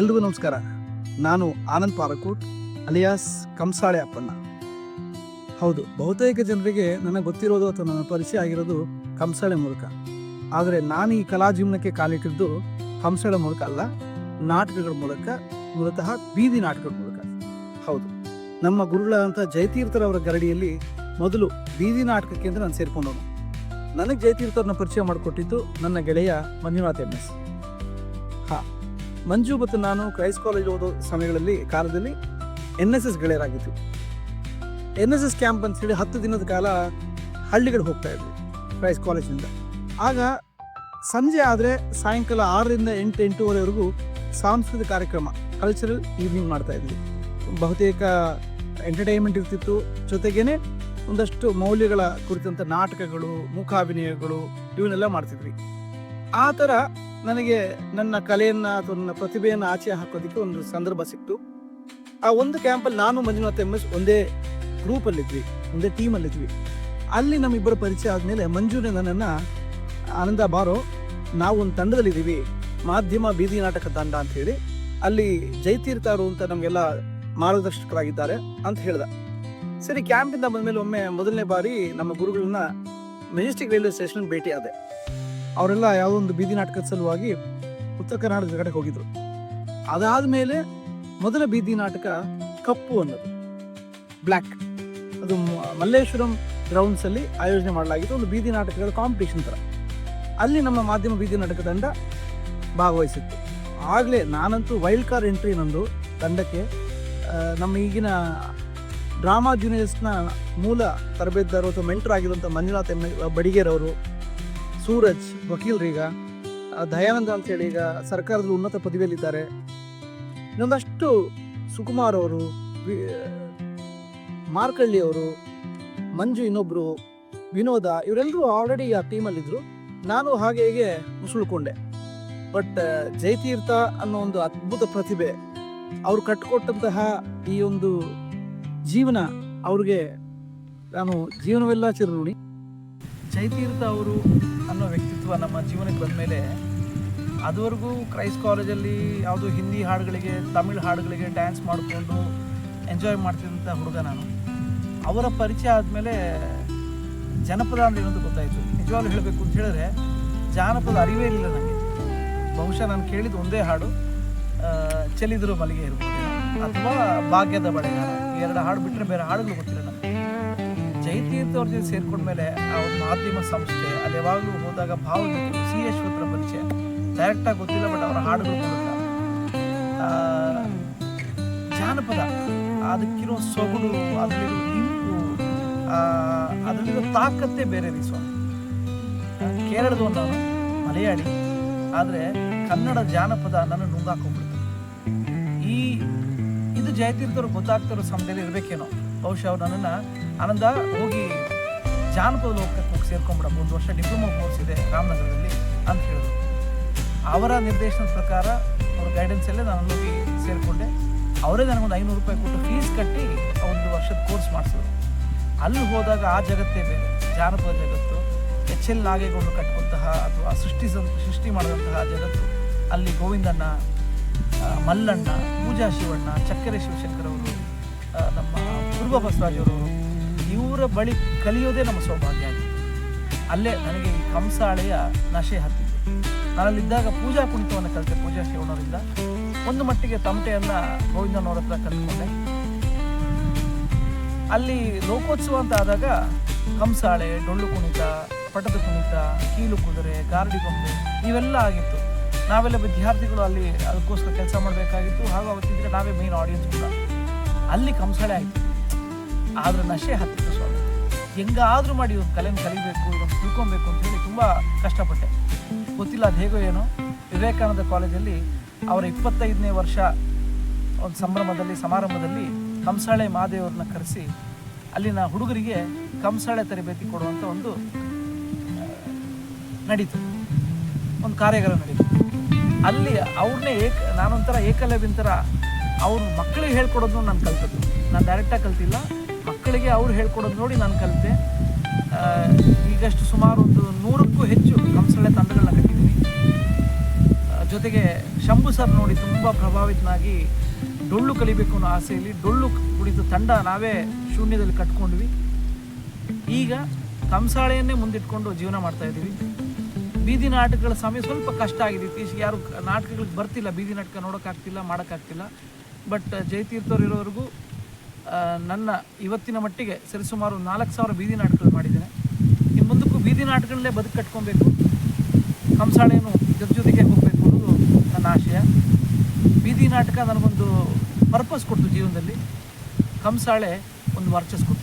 ಎಲ್ರಿಗೂ ನಮಸ್ಕಾರ. ನಾನು ಆನಂದ್ ಪಾರಕೂಟ್, ಅಲಿಯಾಸ್ ಕಂಸಾಳೆ ಅಪ್ಪಣ್ಣ. ಹೌದು, ಬಹುತೇಕ ಜನರಿಗೆ ನನಗೆ ಗೊತ್ತಿರೋದು ಅಥವಾ ನನ್ನ ಪರಿಚಯ ಆಗಿರೋದು ಕಂಸಾಳೆ ಮೂಲಕ. ಆದರೆ ನಾನು ಈ ಕಲಾ ಜೀವನಕ್ಕೆ ಕಾಲಿಟ್ಟಿದ್ದು ಕಂಸಾಳೆ ಮೂಲಕ ಅಲ್ಲ, ನಾಟಕಗಳ ಮೂಲಕ, ಮೂಲತಃ ಬೀದಿ ನಾಟಕಗಳ ಮೂಲಕ. ಹೌದು, ನಮ್ಮ ಗುರುಗಳಾದಂಥ ಜಯತೀರ್ಥರವರ ಗರಡಿಯಲ್ಲಿ ಮೊದಲು ಬೀದಿ ನಾಟಕಕ್ಕೆ ಅಂತ ನಾನು ಸೇರಿಕೊಂಡವನು. ನನಗೆ ಜಯತೀರ್ಥರನ್ನ ಪರಿಚಯ ಮಾಡಿಕೊಟ್ಟಿದ್ದು ನನ್ನ ಗೆಳೆಯ ಮಂಜುನಾಥ್ ಎಂ ಎಸ್. ಹಾಂ ಮಂಜು ಮತ್ತು ನಾನು ಕ್ರೈಸ್ ಕಾಲೇಜ್ ಓದೋ ಸಮಯಗಳಲ್ಲಿ, ಕಾಲದಲ್ಲಿ ಎನ್ ಎಸ್ ಎಸ್ ಗೆಳೆಯರಾಗಿದ್ವಿ. ಎನ್ ಎಸ್ ಎಸ್ ಕ್ಯಾಂಪ್ ಅಂತೇಳಿ ಹತ್ತು ದಿನದ ಕಾಲ ಹಳ್ಳಿಗಳು ಹೋಗ್ತಾ ಇದ್ವಿ, ಕ್ರೈಸ್ ಕಾಲೇಜಿಂದ ಆಗ ಸಂಜೆ ಆದರೆ ಸಾಯಂಕಾಲ ಆರರಿಂದ ಎಂಟು, ಎಂಟೂವರೆವರೆಗೂ ಸಾಂಸ್ಕೃತಿಕ ಕಾರ್ಯಕ್ರಮ ಕಲ್ಚರಲ್ ಈವ್ನಿಂಗ್ ಮಾಡ್ತಾ ಇದ್ವಿ. ಬಹುತೇಕ ಎಂಟರ್ಟೈನ್ಮೆಂಟ್ ಇರ್ತಿತ್ತು. ಜೊತೆಗೇನೆ ಒಂದಷ್ಟು ಮೌಲ್ಯಗಳ ಕುರಿತಂಥ ನಾಟಕಗಳು, ಮುಖಾಭಿನಯಗಳು, ಇವನ್ನೆಲ್ಲ ಮಾಡ್ತಿದ್ವಿ. ಆ ಥರ ನನಗೆ ನನ್ನ ಕಲೆಯನ್ನು ಅಥವಾ ನನ್ನ ಪ್ರತಿಭೆಯನ್ನು ಆಚೆ ಹಾಕೋದಕ್ಕೆ ಒಂದು ಸಂದರ್ಭ ಸಿಕ್ತು. ಆ ಒಂದು ಕ್ಯಾಂಪಲ್ಲಿ ನಾನು, ಮಂಜುನಾಥ್ ಎಂ ಎಸ್ ಒಂದೇ ಗ್ರೂಪಲ್ಲಿದ್ವಿ ಒಂದೇ ಟೀಮಲ್ಲಿದ್ವಿ ಅಲ್ಲಿ ನಮ್ಮಿಬ್ಬರ ಪರಿಚಯ ಆದಮೇಲೆ ಮಂಜುನೆ ನನ್ನನ್ನು, ಆನಂದ ಬಾರೋ, ನಾವು ಒಂದು ತಂಡದಲ್ಲಿದ್ದೀವಿ, ಮಾಧ್ಯಮ ಬೀದಿ ನಾಟಕ ತಂಡ ಅಂತ ಹೇಳಿ, ಅಲ್ಲಿ ಜಯತೀರ್ಥರು ಅಂತ ನಮಗೆಲ್ಲ ಮಾರ್ಗದರ್ಶಕರಾಗಿದ್ದಾರೆ ಅಂತ ಹೇಳ್ದ. ಸರಿ ಕ್ಯಾಂಪಿಂದ ಬಂದಮೇಲೆ ಒಮ್ಮೆ ಮೊದಲನೇ ಬಾರಿ ನಮ್ಮ ಗುರುಗಳನ್ನ ಮೆಜೆಸ್ಟಿಕ್ ರೈಲ್ವೆ ಸ್ಟೇಷನ್ ಭೇಟಿ ಆದೆ ಅವರೆಲ್ಲ ಯಾವುದೋ ಒಂದು ಬೀದಿ ನಾಟಕದ ಸಲುವಾಗಿ ಉತ್ತರ ಕರ್ನಾಟಕದ ಕಡೆಗೆ ಹೋಗಿದ್ರು. ಅದಾದಮೇಲೆ ಮೊದಲ ಬೀದಿ ನಾಟಕ ಕಪ್ಪು ಅನ್ನೋದು. ಬ್ಲ್ಯಾಕ್ ಅದು ಮಲ್ಲೇಶ್ವರಂ ಗ್ರೌಂಡ್ಸಲ್ಲಿ ಆಯೋಜನೆ ಮಾಡಲಾಗಿತ್ತು. ಒಂದು ಬೀದಿ ನಾಟಕಗಳ ಕಾಂಪಿಟೇಷನ್ ಥರ ಅಲ್ಲಿ ನಮ್ಮ ಮಾಧ್ಯಮ ಬೀದಿ ನಾಟಕ ತಂಡ ಭಾಗವಹಿಸಿತ್ತು. ಆಗಲೇ ನಾನಂತೂ ವೈಲ್ಡ್ ಕಾರ್ ಎಂಟ್ರಿ ನಂದು ತಂಡಕ್ಕೆ ನಮ್ಮ ಈಗಿನ ಡ್ರಾಮಾ ಜೂನಿಯರ್ಸ್ನ ಮೂಲ ತರಬೇತಿದಾರು ಅಥವಾ ಮೆಂಟರ್ ಆಗಿರುವಂಥ ಮಂಜುನಾಥ್ ಎಂ ಬಡಿಗೇರವರು ಸೂರಜ್ ವಕೀಲರೀಗ ದಯಾನಂದ ಅಂತೇಳಿ ಈಗ ಸರ್ಕಾರದ ಉನ್ನತ ಪದವಿಯಲ್ಲಿದ್ದಾರೆ. ಇನ್ನೊಂದಷ್ಟು ಸುಕುಮಾರ್ ಅವರು ಮಾರ್ಕಳ್ಳಿ ಅವರು, ಮಂಜು ಇನ್ನೊಬ್ರು, ವಿನೋದ, ಇವರೆಲ್ಲರೂ ಆಲ್ರೆಡಿ ಆ ಟೀಮಲ್ಲಿದ್ದರು ನಾನು ಹಾಗೆ ಹೀಗೆ ಮುಸುಳ್ಕೊಂಡೆ ಬಟ್ ಜಯತೀರ್ಥ ಅನ್ನೋ ಒಂದು ಅದ್ಭುತ ಪ್ರತಿಭೆ ಅವ್ರು ಕಟ್ಟಿಕೊಟ್ಟಂತಹ ಈ ಒಂದು ಜೀವನ ಅವ್ರಿಗೆ ನಾನು ಜೀವನವೆಲ್ಲ ಚಿರಋಣಿ. ಜಯತೀರ್ಥ ಅವರು ಅನ್ನೋ ವ್ಯಕ್ತಿತ್ವ ನಮ್ಮ ಜೀವನಕ್ಕೆ ಬಂದಮೇಲೆ ಅದುವರೆಗೂ ಕ್ರೈಸ್ಟ್ ಕಾಲೇಜಲ್ಲಿ ಯಾವುದೋ ಹಿಂದಿ ಹಾಡುಗಳಿಗೆ ತಮಿಳ್ ಹಾಡುಗಳಿಗೆ ಡ್ಯಾನ್ಸ್ ಮಾಡಿಕೊಂಡು ಎಂಜಾಯ್ ಮಾಡ್ತಿದ್ದಂಥ ಹುಡುಗ ನಾನು. ಅವರ ಪರಿಚಯ ಆದಮೇಲೆ ಜನಪದ ಅಂದ್ರೆ ಏನಂತ ಗೊತ್ತಾಯಿತು. ನಿಜವಾಗ್ಲೂ ಹೇಳಬೇಕು ಅಂತ ಹೇಳಿದ್ರೆ ಜಾನಪದ ಅರಿವೇ ಇಲ್ಲ ನನಗೆ. ಬಹುಶಃ ನಾನು ಕೇಳಿದ ಒಂದೇ ಹಾಡು ಆ, ಮಲಿಗೆ ಇರ್ಬೋದು. ಅಥವಾ ಭಾಗ್ಯದ ಬಳೆಗಾರ. ಎರಡು ಹಾಡು ಬಿಟ್ಟರೆ ಬೇರೆ ಹಾಡುಗಳು ಗೊತ್ತಿಲ್ಲ ಜಯತೀರ್ಥ ಅವ್ರ ಜೊತೆ ಸೇರ್ಕೊಂಡ್ಮೇಲೆ ಒಂದು ಮಾಧ್ಯಮ ಸಂಸ್ಥೆ ಅಲ್ಲಿ ಯಾವಾಗಲೂ ಹೋದಾಗ ಭಾವಗೀತೆ ಸಿ ಯಶವಂತರ ಪರಿಚಯ. ಡೈರೆಕ್ಟಾಗಿ ಗೊತ್ತಿಲ್ಲ ಬಟ್ ಅವರ ಹಾಡುಗಳ ಜಾನಪದ ಅದಕ್ಕಿರೋ ಸೊಗಡು ಅದರಲ್ಲಿರೋ ಇಂಪು ಅದರಲ್ಲಿರೋ ತಾಕತ್ತೇ ಬೇರೆ ರೀ ಸ್ವಾಮಿ. ಆ, ಕೇರಳದವನು ನಾನು ಮಲಯಾಳಿ. ಆದರೆ ಕನ್ನಡ ಜಾನಪದ ನನ್ನ ನುಂಗಾಕೊಂಡ್ಬಿಡ್ತು ಈ ಇದು ಜಯತೀರ್ಥರು ಗೊತ್ತಾಗ್ತಿರೋ ಸಮಯದಲ್ಲಿ ಇರಬೇಕೇನೋ. ಬಹುಶಃ ಅವ್ರು ನನ್ನನ್ನು ಆನಂದ ಹೋಗಿ ಜಾನಪದ ಲೋಕಕ್ಕೆ ಹೋಗಿ ಸೇರ್ಕೊಂಡ್ಬಿಡಪ್ಪ ಒಂದು ವರ್ಷ ಡಿಪ್ಲೊಮಾ ಕೋರ್ಸ್ ಇದೆ ರಾಮನಗರದಲ್ಲಿ ಅಂತ ಹೇಳಿದ್ರು. ಅವರ ನಿರ್ದೇಶನದ ಪ್ರಕಾರ ಅವ್ರ ಗೈಡೆನ್ಸಲ್ಲೇ ನಾನು ಹೋಗಿ ಸೇರಿಕೊಂಡೆ. ಅವರೇ ನನಗೊಂದು ಐನೂರು ರೂಪಾಯಿ ಕೊಟ್ಟು ಫೀಸ್ ಕಟ್ಟಿ ಒಂದು ವರ್ಷದ ಕೋರ್ಸ್ ಮಾಡಿಸಿದ್ರು. ಅಲ್ಲಿ ಹೋದಾಗ ಆ ಜಗತ್ತೇ ಬೇರೆ ಜಾನಪದ ಜಗತ್ತು ಎಚ್ ಎಲ್ ನಾಗೇಗೌಡರು ಕಟ್ಟುವಂತಹ ಅಥವಾ ಸೃಷ್ಟಿ ಸೃಷ್ಟಿ ಮಾಡಿದಂತಹ ಜಗತ್ತು. ಅಲ್ಲಿ ಗೋವಿಂದಣ್ಣ ಮಲ್ಲಣ್ಣ ಪೂಜಾ ಶಿವಣ್ಣ ಚಕ್ಕರೆ ಶಿವಶಂಕರ್ ಅವರು ಆ, ನಮ್ಮ ಪೂರ್ವ ಬಸವರಾಜರವರು ಇವರ ಬಳಿ ಕಲಿಯೋದೇ ನಮ್ಮ ಸೌಭಾಗ್ಯ ಅಲ್ಲೇ ನನಗೆ ಈ ಕಂಸಾಳೆಯ ನಶೆ ಹತ್ತಿತ್ತು ನಾನಲ್ಲಿದ್ದಾಗ ಪೂಜಾ ಕುಣಿತವನ್ನು ಕಲಿತೆ, ಪೂಜಾ ಶಿವಣ್ಣವರಿಂದ ಒಂದು ಮಟ್ಟಿಗೆ ತಮಟೆಯನ್ನು ಗೋವಿಂದನವ್ರ ಹತ್ರ ಕಲ್ತ್ಕೊಂಡೆ ಅಲ್ಲಿ ಲೋಕೋತ್ಸವ ಅಂತ ಆದಾಗ ಕಂಸಾಳೆ, ಡೊಳ್ಳು ಕುಣಿತ, ಪಟದ ಕುಣಿತ, ಕೀಲು ಕುದುರೆ, ಗಾರ್ಡಿ ಕೊಂಬೆ ಇವೆಲ್ಲ ಆಗಿತ್ತು. ನಾವೆಲ್ಲ ವಿದ್ಯಾರ್ಥಿಗಳು ಅಲ್ಲಿ ಅದಕ್ಕೋಸ್ಕರ ಕೆಲಸ ಮಾಡಬೇಕಾಗಿತ್ತು. ಹಾಗೂ ಅವತ್ತಿದ್ರೆ ನಾವೇ ಮೇನ್ ಆಡಿಯನ್ಸ್ ಕೂಡ. ಅಲ್ಲಿ ಕಂಸಾಳೆ ಆಯಿತು. ಆದ್ರೆ ನಶೆ ಹತ್ತಿತ್ತು ಸ್ವಾಮಿ. ಹೆಂಗಾದರೂ ಮಾಡಿ ಒಂದು ಕಲೆನ ಕಲಿಬೇಕು ಇದನ್ನು ತಿಳ್ಕೊಬೇಕು ಅಂತ ಹೇಳಿ ತುಂಬ ಕಷ್ಟಪಟ್ಟೆ. ಗೊತ್ತಿಲ್ಲ ಅದು ಹೇಗೋ ಏನೋ. ವಿವೇಕಾನಂದ ಕಾಲೇಜಲ್ಲಿ ಅವರ ಇಪ್ಪತ್ತೈದನೇ ವರ್ಷ ಒಂದು ಸಂಭ್ರಮದಲ್ಲಿ, ಸಮಾರಂಭದಲ್ಲಿ ಕಂಸಾಳೆ ಮಹಾದೇವ್ರನ್ನ ಕರೆಸಿ ಅಲ್ಲಿನ ಹುಡುಗರಿಗೆ ಕಂಸಾಳೆ ತರಬೇತಿ ಕೊಡುವಂಥ ಒಂದು ನಡೀತು. ಒಂದು ಕಾರ್ಯಾಗಾರ ನಡೀತು. ಅಲ್ಲಿ ಅವ್ರನ್ನೇ ಏಕ, ನಾನೊಂಥರ ಏಕಲವ್ಯಂತರ ಅವ್ರ ಮಕ್ಕಳಿಗೆ ಹೇಳ್ಕೊಡೋದನ್ನು ನಾನು ಕಲ್ತದ್ದು. ನಾನು ಡೈರೆಕ್ಟಾಗಿ ಕಲ್ತಿಲ್ಲ. ಮಕ್ಕಳಿಗೆ ಅವ್ರು ಹೇಳ್ಕೊಡೋದು ನೋಡಿ ನಾನು ಕಲಿತೆ. ಈಗಷ್ಟು ಸುಮಾರು ಒಂದು ನೂರಕ್ಕೂ ಹೆಚ್ಚು ಕಂಸಳೆ ತಂಡಗಳನ್ನ ಕಟ್ಟಿದ್ದೀನಿ. ಜೊತೆಗೆ ಶಂಭು ಸರ್ ನೋಡಿ ತುಂಬ ಪ್ರಭಾವಿತನಾಗಿ ಡೊಳ್ಳು ಕಲಿಬೇಕು ಅನ್ನೋ ಆಸೆಯಲ್ಲಿ ಡೊಳ್ಳು ಕುಡಿದ ತಂಡ ನಾವೇ ಶೂನ್ಯದಲ್ಲಿ ಕಟ್ಕೊಂಡ್ವಿ. ಈಗ ಕಂಸಾಳೆಯನ್ನೇ ಮುಂದಿಟ್ಕೊಂಡು ಜೀವನ ಮಾಡ್ತಾ ಇದ್ದೀವಿ. ಬೀದಿ ನಾಟಕಗಳ ಸಮಯ ಸ್ವಲ್ಪ ಕಷ್ಟ ಆಗಿದೆ. ಇತ್ತೀಚೆಗೆ ಯಾರು ನಾಟಕಗಳಿಗೆ ಬರ್ತಿಲ್ಲ. ಬೀದಿ ನಾಟಕ ನೋಡೋಕ್ಕಾಗ್ತಿಲ್ಲ, ಮಾಡೋಕ್ಕಾಗ್ತಿಲ್ಲ. ಬಟ್ ಜಯತೀರ್ಥವ್ರು ಇರೋವರೆಗೂ ನನ್ನ ಇವತ್ತಿನ ಮಟ್ಟಿಗೆ ಸರಿಸುಮಾರು ನಾಲ್ಕು ಸಾವಿರ ಬೀದಿ ನಾಟಕಗಳು ಮಾಡಿದ್ದೇನೆ. ಇನ್ನು ಮುಂದಕ್ಕೂ ಬೀದಿ ನಾಟಕಗಳಲ್ಲೇ ಬದುಕು ಕಟ್ಕೊಬೇಕು. ಕಂಸಾಳೆಯನ್ನು ಜೊತೆ ಜೊತೆಗೆ ಹೋಗಬೇಕು ಅನ್ನೋದು ನನ್ನ ಆಶಯ. ಬೀದಿ ನಾಟಕ ನನಗೊಂದು ಪರ್ಪಸ್ ಕೊಡ್ತು ಜೀವನದಲ್ಲಿ. ಕಂಸಾಳೆ ಒಂದು ವರ್ಚಸ್ ಕೊಡ್ತು.